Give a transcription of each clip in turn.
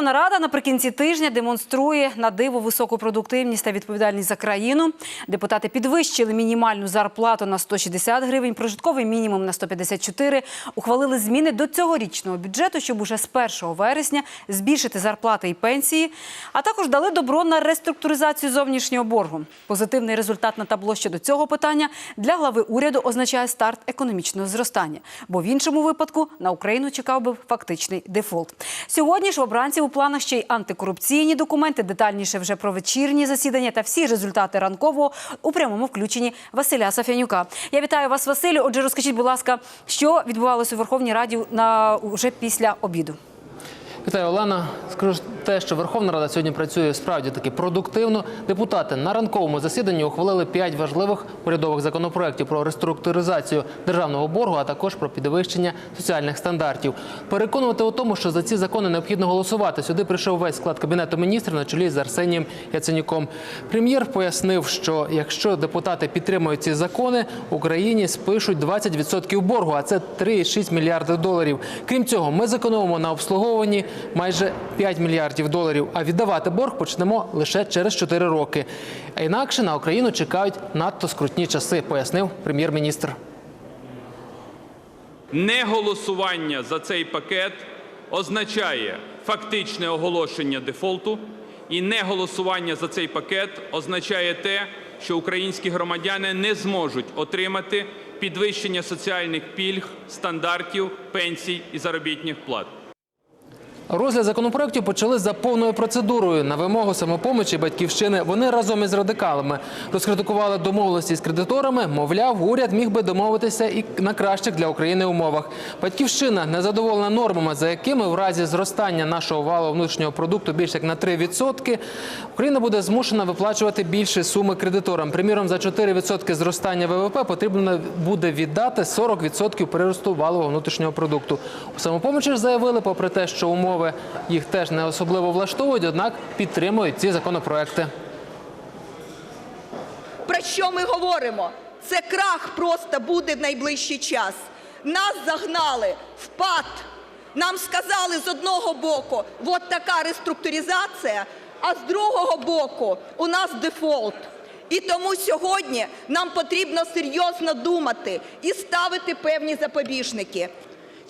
Верховна Рада наприкінці тижня демонструє на диво високу продуктивність та відповідальність за країну. Депутати підвищили мінімальну зарплату на 160 гривень, прожитковий мінімум на 154. Ухвалили зміни до цьогорічного бюджету, щоб уже з 1 вересня збільшити зарплати і пенсії. А також дали добро на реструктуризацію зовнішнього боргу. Позитивний результат на табло щодо цього питання для глави уряду означає старт економічного зростання. Бо в іншому випадку на Україну чекав би фактичний дефолт. Сьогодні ж обранців у планах ще й антикорупційні документи, детальніше вже про вечірні засідання та всі результати ранкового у прямому включенні Василя Сафянюка. Я вітаю вас, Василю. Отже, розкажіть, будь ласка, що відбувалося у Верховній Раді на уже після обіду. Вітаю, Олена. Скажу те, що Верховна Рада сьогодні працює справді таки продуктивно. Депутати на ранковому засіданні ухвалили п'ять важливих урядових законопроєктів про реструктуризацію державного боргу, а також про підвищення соціальних стандартів. Переконувати у тому, що за ці закони необхідно голосувати. Сюди прийшов весь склад кабінету міністрів на чолі з Арсенієм Яценюком. Прем'єр пояснив, що якщо депутати підтримують ці закони, Україні спишуть 20% боргу, а це 3,6 мільярди доларів. Крім цього, ми зекономимо на обслуговуванні майже 5 мільярдів доларів. А віддавати борг почнемо лише через 4 роки. А інакше на Україну чекають надто скрутні часи, пояснив прем'єр-міністр. Неголосування за цей пакет означає фактичне оголошення дефолту, і неголосування за цей пакет означає те, що українські громадяни не зможуть отримати підвищення соціальних пільг, стандартів, пенсій і заробітних плат. Розгляд законопроектів почали за повною процедурою. На вимогу самопомочі батьківщини вони разом із радикалами розкритикували домовленості з кредиторами. Мовляв, уряд міг би домовитися і на кращих для України умовах. Батьківщина незадоволена нормами, за якими в разі зростання нашого валового внутрішнього продукту більше як на 3%, Україна буде змушена виплачувати більші суми кредиторам. Приміром, за 4% зростання ВВП потрібно буде віддати 40% приросту валового внутрішнього продукту. У самопомочі заявили, попри те, що умови їх теж не особливо влаштовують, однак підтримують ці законопроекти. Про що ми говоримо? Це крах просто буде в найближчий час. Нас загнали в пад. Нам сказали з одного боку, от така реструктуризація, а з другого боку у нас дефолт. І тому сьогодні нам потрібно серйозно думати і ставити певні запобіжники.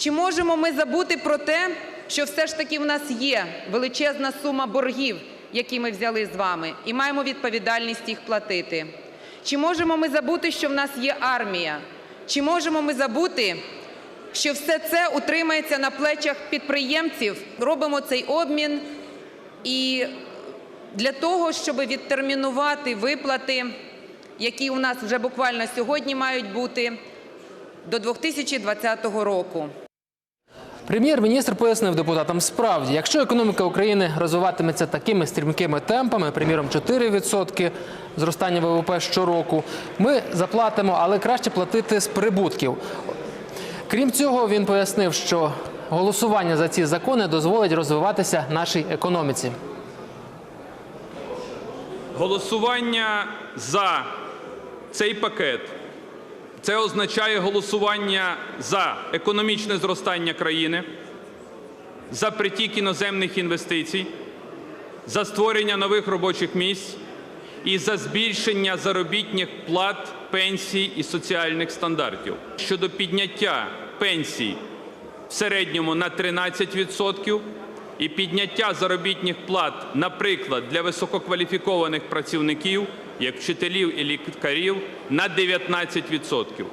Чи можемо ми забути про те, що все ж таки в нас є величезна сума боргів, які ми взяли з вами, і маємо відповідальність їх платити? Чи можемо ми забути, що в нас є армія? Чи можемо ми забути, що все це утримається на плечах підприємців? Робимо цей обмін і для того, щоб відтермінувати виплати, які у нас вже буквально сьогодні мають бути до 2020 року. Прем'єр-міністр пояснив депутатам справді, якщо економіка України розвиватиметься такими стрімкими темпами, приміром 4% зростання ВВП щороку, ми заплатимо, але краще платити з прибутків. Крім цього, він пояснив, що голосування за ці закони дозволить розвиватися нашій економіці. Голосування за цей пакет це означає голосування за економічне зростання країни, за притік іноземних інвестицій, за створення нових робочих місць і за збільшення заробітних плат, пенсій і соціальних стандартів. Щодо підняття пенсій в середньому на 13% і підняття заробітних плат, наприклад, для висококваліфікованих працівників, як вчителів і лікарів, на 19%.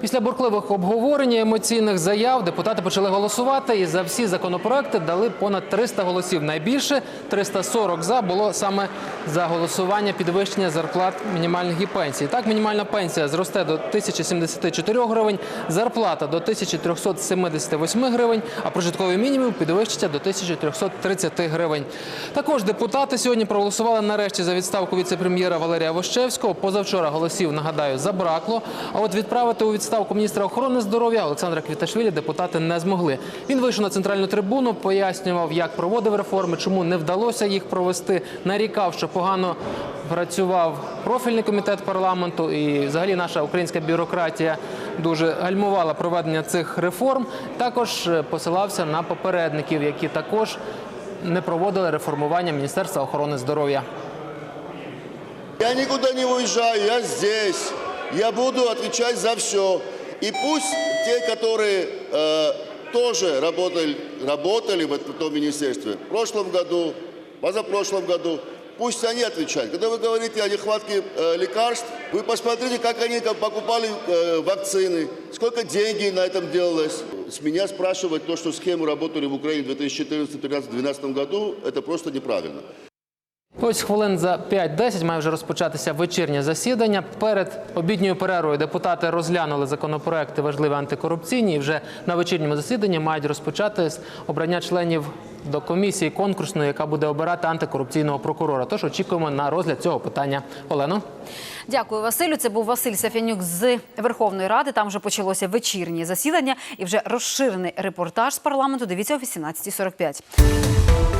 Після бурхливих обговорень і емоційних заяв депутати почали голосувати і за всі законопроекти дали понад 300 голосів. Найбільше 340 за було саме за голосування підвищення зарплат мінімальних і пенсій. Так, мінімальна пенсія зросте до 1074 гривень, зарплата до 1378 гривень, а прожитковий мінімум підвищиться до 1330 гривень. Також депутати сьогодні проголосували нарешті за відставку віце-прем'єра Валерія Вощевського. Позавчора голосів, нагадаю, забракло. А от відправити у відставку міністра охорони здоров'я Олександра Квіташвілі депутати не змогли. Він вийшов на центральну трибуну, пояснював, як проводив реформи, чому не вдалося їх провести. Нарікав, що погано працював профільний комітет парламенту, і взагалі наша українська бюрократія дуже гальмувала проведення цих реформ. Також е, посилався на попередників, які також не проводили реформування Міністерства охорони здоров'я. Я никуда не уезжаю, я здесь. Я буду отвечать за все. И пусть те, которые э, тоже работали, работали в этом министерстве в прошлом году, позапрошлом году, пусть они отвечают. Когда вы говорите о нехватке э, лекарств, вы посмотрите, как они как покупали э, вакцины, сколько денег на этом делалось. С меня спрашивать то, что с кем мы работали в Украине в 2014, 2013, 2012 году, это просто неправильно. Ось хвилин за 5-10 має вже розпочатися вечірнє засідання. Перед обідньою перервою депутати розглянули законопроекти важливі антикорупційні. І вже на вечірньому засіданні мають розпочати обрання членів до комісії конкурсної, яка буде обирати антикорупційного прокурора. Тож очікуємо на розгляд цього питання. Олено. Дякую, Василю. Це був Василь Сафянюк з Верховної Ради. Там вже почалося вечірнє засідання і вже розширений репортаж з парламенту. Дивіться о 18.45.